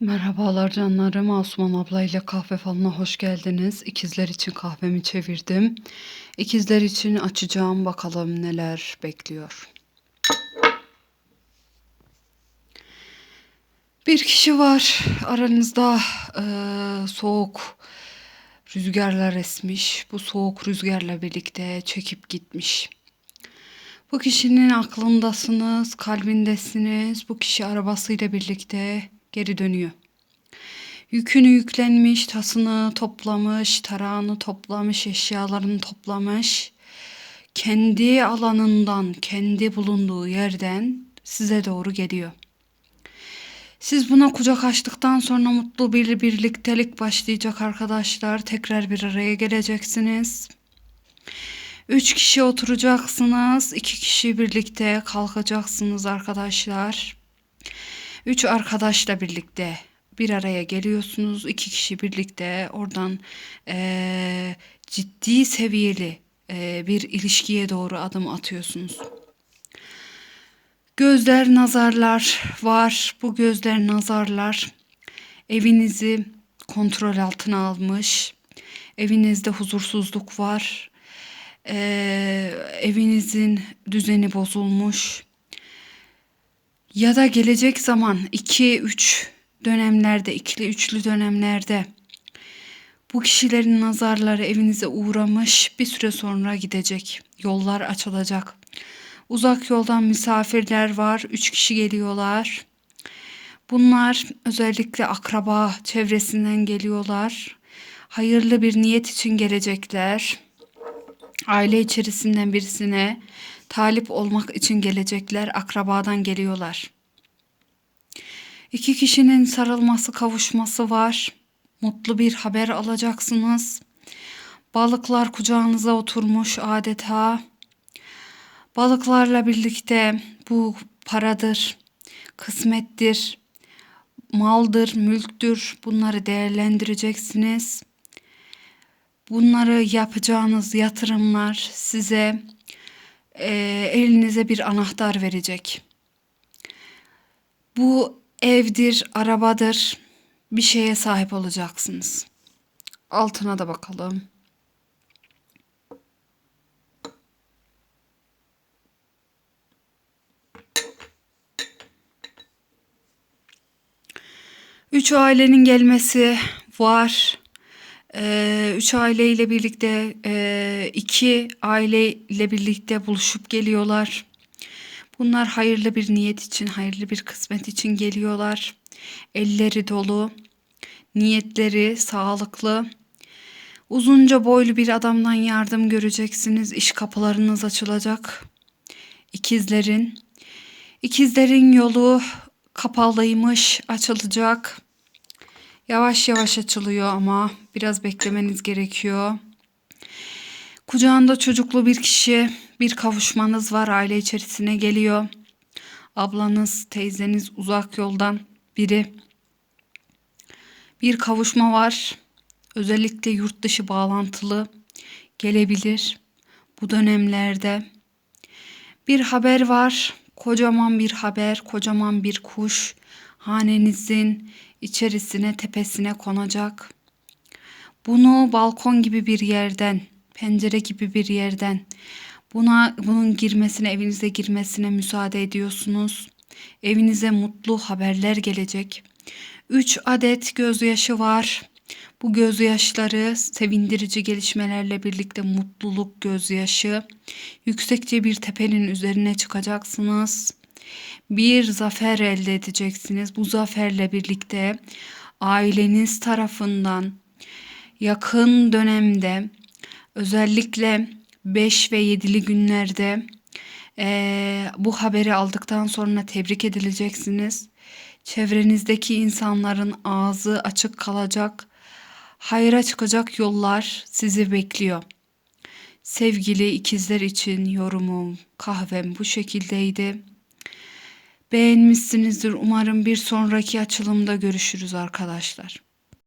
Merhabalar canlarım. Asuman abla ile kahve falına hoş geldiniz. İkizler için kahvemi çevirdim. İkizler için açacağım bakalım neler bekliyor. Bir kişi var aranızda eee, soğuk rüzgarlar esmiş. Bu soğuk rüzgarla birlikte çekip gitmiş. Bu kişinin aklındasınız, kalbindesiniz. Bu kişi arabasıyla birlikte geri dönüyor. Yükünü yüklenmiş, tasını toplamış, tarağını toplamış, eşyalarını toplamış. Kendi alanından, kendi bulunduğu yerden size doğru geliyor. Siz buna kucak açtıktan sonra mutlu bir birliktelik başlayacak arkadaşlar. Tekrar bir araya geleceksiniz. Üç kişi oturacaksınız. iki kişi birlikte kalkacaksınız arkadaşlar. Üç arkadaşla birlikte bir araya geliyorsunuz. iki kişi birlikte oradan eee, ciddi seviyeli eee, bir ilişkiye doğru adım atıyorsunuz. Gözler nazarlar var. Bu gözler nazarlar evinizi kontrol altına almış. Evinizde huzursuzluk var. Ee, evinizin düzeni bozulmuş. Ya da gelecek zaman 2-3 dönemlerde, ikili üçlü dönemlerde bu kişilerin nazarları evinize uğramış bir süre sonra gidecek. Yollar açılacak. Uzak yoldan misafirler var. Üç kişi geliyorlar. Bunlar özellikle akraba çevresinden geliyorlar. Hayırlı bir niyet için gelecekler. Aile içerisinden birisine talip olmak için gelecekler. Akrabadan geliyorlar. İki kişinin sarılması, kavuşması var. Mutlu bir haber alacaksınız. Balıklar kucağınıza oturmuş adeta. Balıklarla birlikte bu paradır, kısmettir, maldır, mülktür. Bunları değerlendireceksiniz. Bunları yapacağınız yatırımlar size e, elinize bir anahtar verecek. Bu evdir, arabadır. Bir şeye sahip olacaksınız. Altına da bakalım. Üç ailenin gelmesi var. Ee, üç aileyle birlikte e, iki aileyle birlikte buluşup geliyorlar. Bunlar hayırlı bir niyet için, hayırlı bir kısmet için geliyorlar. Elleri dolu, niyetleri sağlıklı. Uzunca boylu bir adamdan yardım göreceksiniz. İş kapılarınız açılacak. İkizlerin. İkizlerin yolu kapalıymış, açılacak. Yavaş yavaş açılıyor ama biraz beklemeniz gerekiyor. Kucağında çocuklu bir kişi, bir kavuşmanız var aile içerisine geliyor. Ablanız, teyzeniz uzak yoldan biri. Bir kavuşma var. Özellikle yurt dışı bağlantılı gelebilir bu dönemlerde. Bir haber var. Kocaman bir haber, kocaman bir kuş hanenizin içerisine, tepesine konacak. Bunu balkon gibi bir yerden, pencere gibi bir yerden buna bunun girmesine, evinize girmesine müsaade ediyorsunuz. Evinize mutlu haberler gelecek. 3 adet gözyaşı var. Bu gözyaşları sevindirici gelişmelerle birlikte mutluluk gözyaşı. Yüksekçe bir tepenin üzerine çıkacaksınız. Bir zafer elde edeceksiniz. Bu zaferle birlikte aileniz tarafından yakın dönemde özellikle 5 ve 7'li günlerde eee, bu haberi aldıktan sonra tebrik edileceksiniz. Çevrenizdeki insanların ağzı açık kalacak. Hayra çıkacak yollar sizi bekliyor. Sevgili ikizler için yorumum, kahvem bu şekildeydi. Beğenmişsinizdir. Umarım bir sonraki açılımda görüşürüz arkadaşlar.